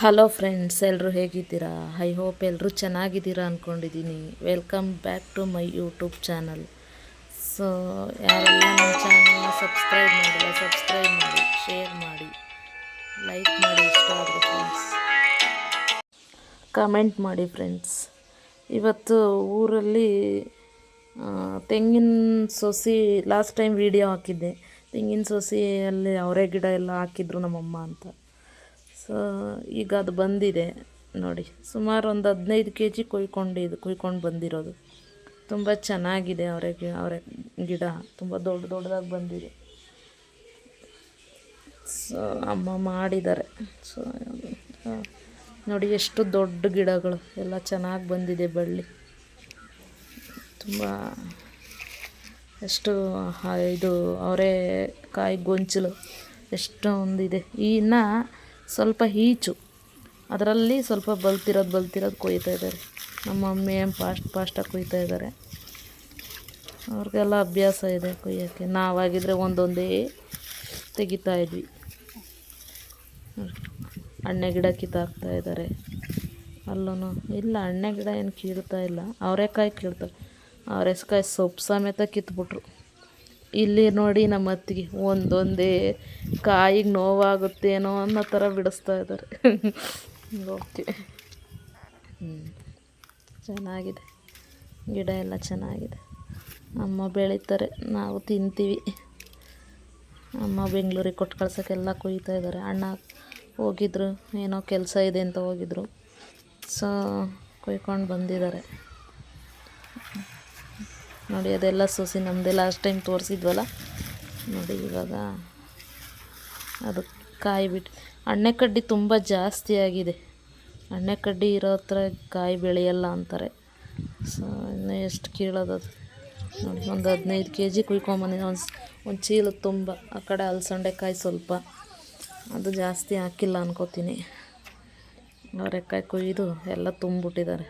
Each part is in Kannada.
ಹಲೋ ಫ್ರೆಂಡ್ಸ್ ಎಲ್ಲರೂ ಹೇಗಿದ್ದೀರಾ? ಐ ಹೋಪ್ ಎಲ್ಲರೂ ಚೆನ್ನಾಗಿದ್ದೀರಾ ಅಂದ್ಕೊಂಡಿದ್ದೀನಿ welcome back to my YouTube channel so ಯಾರೆಲ್ಲ ನಮ್ಮ ಚಾನಲ್ನ ಸಬ್ಸ್ಕ್ರೈಬ್ ಮಾಡಿಲ್ಲ ಸಬ್ಸ್ಕ್ರೈಬ್ ಮಾಡಿ ಶೇರ್ ಮಾಡಿ ಲೈಕ್ ಮಾಡಿ ಇಷ್ಟ ಆದರೆ ಫ್ರೆಂಡ್ಸ್ ಕಮೆಂಟ್ ಮಾಡಿ ಫ್ರೆಂಡ್ಸ್ ಇವತ್ತು ಊರಲ್ಲಿ ತೆಂಗಿನ ಸೊಸಿ ಲಾಸ್ಟ್ ಟೈಮ್ ವಿಡಿಯೋ ಹಾಕಿದ್ದೆ. ತೆಂಗಿನ ಸೊಸಿಯಲ್ಲಿ ಅವರೇ ಗಿಡ ಎಲ್ಲ ಹಾಕಿದ್ರು ನಮ್ಮಮ್ಮ ಅಂತ. ಸೊ, ಈಗ ಅದು ಬಂದಿದೆ ನೋಡಿ. ಸುಮಾರು ಒಂದು ಹದಿನೈದು ಕೆ ಜಿ ಕುಯ್ಕೊಂಡಿದ್ದು ಕುಯ್ಕೊಂಡು ಬಂದಿರೋದು. ತುಂಬ ಚೆನ್ನಾಗಿದೆ ಅವರೆ ಅವರೆ ಗಿಡ. ತುಂಬ ದೊಡ್ಡ ದೊಡ್ಡದಾಗಿ ಬಂದಿದೆ. ಸೊ, ಅಮ್ಮ ಮಾಡಿದ್ದಾರೆ. ಸೊ, ನೋಡಿ ಎಷ್ಟು ದೊಡ್ಡ ಗಿಡಗಳು. ಎಲ್ಲ ಚೆನ್ನಾಗಿ ಬಂದಿದೆ ಬಳ್ಳಿ. ತುಂಬ ಎಷ್ಟು ಇದು ಅವರೇ ಕಾಯಿ ಗೊಂಚಲು ಎಷ್ಟೊಂದಿದೆ. ಈ ಇನ್ನು ಸ್ವಲ್ಪ ಈಚು. ಅದರಲ್ಲಿ ಸ್ವಲ್ಪ ಬಲ್ತಿರೋದು ಬಲ್ತಿರೋದು ಕೊಯ್ತಾ ಇದ್ದಾರೆ. ನಮ್ಮ ಮಮ್ಮಿ ಫಾಸ್ಟ್ ಫಾಸ್ಟಾಗಿ ಕೊಯ್ತಾ ಇದ್ದಾರೆ. ಅವ್ರಿಗೆಲ್ಲ ಅಭ್ಯಾಸ ಇದೆ ಕೊಯ್ಯೋಕ್ಕೆ. ನಾವಾಗಿದ್ದರೆ ಒಂದೊಂದೇ ತೆಗಿತಾ ಇದ್ವಿ. ಅಣ್ಣೆ ಗಿಡ ಕಿತ್ತಾಕ್ತಾ ಇದ್ದಾರೆ. ಅಲ್ಲೂ ಇಲ್ಲ ಅಣ್ಣೆ ಗಿಡ ಏನು ಕೀಳ್ತಾ ಇಲ್ಲ. ಅವರೆಕಾಯಿ ಕೀಳ್ತಾರೆ. ಅವರೆಕಾಯಿ ಸೊಪ್ಪು ಸಮೇತ ಕಿತ್ಬಿಟ್ರು. ಇಲ್ಲಿ ನೋಡಿ ನಮ್ಮ ಅತ್ತಿಗೆ ಒಂದೊಂದೇ ಕಾಯಿಗೆ ನೋವಾಗುತ್ತೇನೋ ಅನ್ನೋ ಥರ ಬಿಡಿಸ್ತಾ ಇದ್ದಾರೆ. ಓಕೆ. ಹ್ಞೂ ಚೆನ್ನಾಗಿದೆ. ಗಿಡ ಎಲ್ಲ ಚೆನ್ನಾಗಿದೆ. ಅಮ್ಮ ಬೆಳೀತಾರೆ, ನಾವು ತಿಂತೀವಿ. ಅಮ್ಮ ಬೆಂಗಳೂರಿಗೆ ಕೊಟ್ಟು ಕಳ್ಸೋಕ್ಕೆಲ್ಲ ಕೊಯ್ತಾ ಇದ್ದಾರೆ. ಅಣ್ಣ ಹೋಗಿದ್ರು, ಏನೋ ಕೆಲಸ ಇದೆ ಅಂತ ಹೋಗಿದ್ರು. ಸೊ ಕೊಯ್ಕೊಂಡು ಬಂದಿದ್ದಾರೆ. ನೋಡಿ, ಅದೆಲ್ಲ ಸೋಸಿ ನಮ್ದೆ ಲಾಸ್ಟ್ ಟೈಮ್ ತೋರಿಸಿದ್ವಲ್ಲ? ನೋಡಿ, ಇವಾಗ ಅದು ಕಾಯಿ ಬಿಟ್ಟು ಅಣ್ಣೆ ಕಡ್ಡಿ ತುಂಬ ಜಾಸ್ತಿ ಆಗಿದೆ. ಅಣ್ಣೆ ಕಡ್ಡಿ ಇರೋ ಹತ್ರ ಕಾಯಿ ಬೆಳೆಯಲ್ಲ ಅಂತಾರೆ. ಸೊ ಇನ್ನೂ ಎಷ್ಟು ಕೀಳೋದು ನೋಡಿ, ಒಂದು ಹದಿನೈದು ಕೆ ಜಿ ಕುಯ್ಕೊಂಬಂದಿನಿ ಒಂದು ಒಂದು ಚೀಲ ತುಂಬ. ಆ ಕಡೆ ಅಲಸಂಡೆಕಾಯಿ ಸ್ವಲ್ಪ. ಅದು ಜಾಸ್ತಿ ಹಾಕಿಲ್ಲ ಅನ್ಕೋತೀನಿ. ಅವರೆಕಾಯಿ ಕುಯ್ದು ಎಲ್ಲ ತುಂಬಿಬಿಟ್ಟಿದ್ದಾರೆ.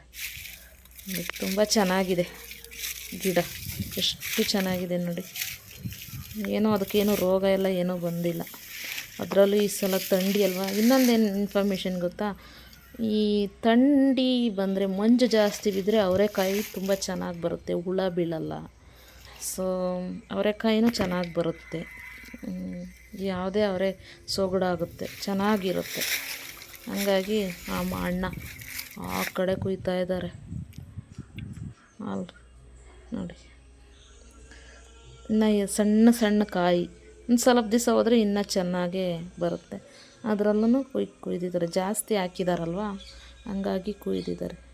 ತುಂಬ ಚೆನ್ನಾಗಿದೆ. ಗಿಡ, ಎಷ್ಟು ಚೆನ್ನಾಗಿದೆ ನೋಡಿ. ಏನೋ ಅದಕ್ಕೇನು ರೋಗ ಎಲ್ಲ ಏನೂ ಬಂದಿಲ್ಲ. ಅದರಲ್ಲೂ ಈ ಸಲ ಥಂಡಿ ಅಲ್ವಾ? ಇನ್ನೊಂದೇನು ಇನ್ಫಾರ್ಮೇಷನ್ ಗೊತ್ತಾ? ಈ ಥಂಡಿ ಬಂದರೆ ಮಂಜು ಜಾಸ್ತಿ ಬಿದ್ದರೆ ಅವರೆಕಾಯಿ ತುಂಬ ಚೆನ್ನಾಗಿ ಬರುತ್ತೆ, ಹುಳ ಬೀಳಲ್ಲ. ಸೊ ಅವರೆಕಾಯಿನೂ ಚೆನ್ನಾಗಿ ಬರುತ್ತೆ. ಯಾವುದೇ ಅವರೆ ಸೊಗಡಾಗುತ್ತೆ, ಚೆನ್ನಾಗಿರುತ್ತೆ. ಹಂಗಾಗಿ ಆ ಅಣ್ಣ ಆ ಕಡೆ ಕುಯ್ತಾ ಇದ್ದಾರೆ. ಅಲ್ಲಿ ನೋಡಿ. ಇನ್ನು ಸಣ್ಣ ಸಣ್ಣ ಕಾಯಿ ಒಂದು ಸ್ವಲ್ಪ ದಿವಸ ಹೋದರೆ ಇನ್ನೂ ಚೆನ್ನಾಗೇ ಬರುತ್ತೆ. ಅದರಲ್ಲೂ ಕುಯ್, ಕುಯ್ದಿದ್ದಾರೆ. ಜಾಸ್ತಿ ಹಾಕಿದಾರಲ್ವ? ಹಂಗಾಗಿ ಕುಯ್ದಿದ್ದಾರೆ.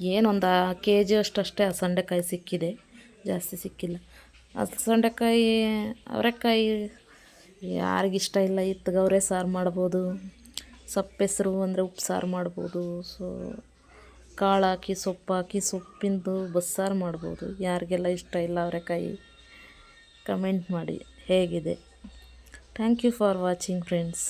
ಏನೊಂದು ಕೆ ಜಿ ಅಷ್ಟಷ್ಟೇ ಸಂಡೆಕಾಯಿ ಸಿಕ್ಕಿದೆ. ಜಾಸ್ತಿ ಸಿಕ್ಕಿಲ್ಲ. ಹಸಂಡೆಕಾಯಿ, ಅವರೆಕಾಯಿ ಯಾರಿಗಿಷ್ಟ ಇಲ್ಲ. ಇತ್ತಗವ್ರೆ ಸಾರು ಮಾಡ್ಬೋದು. ಸಪ್ಪೆಸರು ಅಂದರೆ ಉಪ್ಪು ಸಾರು ಮಾಡ್ಬೋದು. ಸೊ ಕಾಳು ಹಾಕಿ ಸೊಪ್ಪು ಹಾಕಿ ಸೊಪ್ಪಿಂದು ಬಸ್ಸಾರು ಮಾಡ್ಬೋದು. ಯಾರಿಗೆಲ್ಲ ಇಷ್ಟ ಇಲ್ಲ ಅವರೆಕಾಯಿ ಕಮೆಂಟ್ ಮಾಡಿ. ಹೇಗಿದೆ? Thank you for watching friends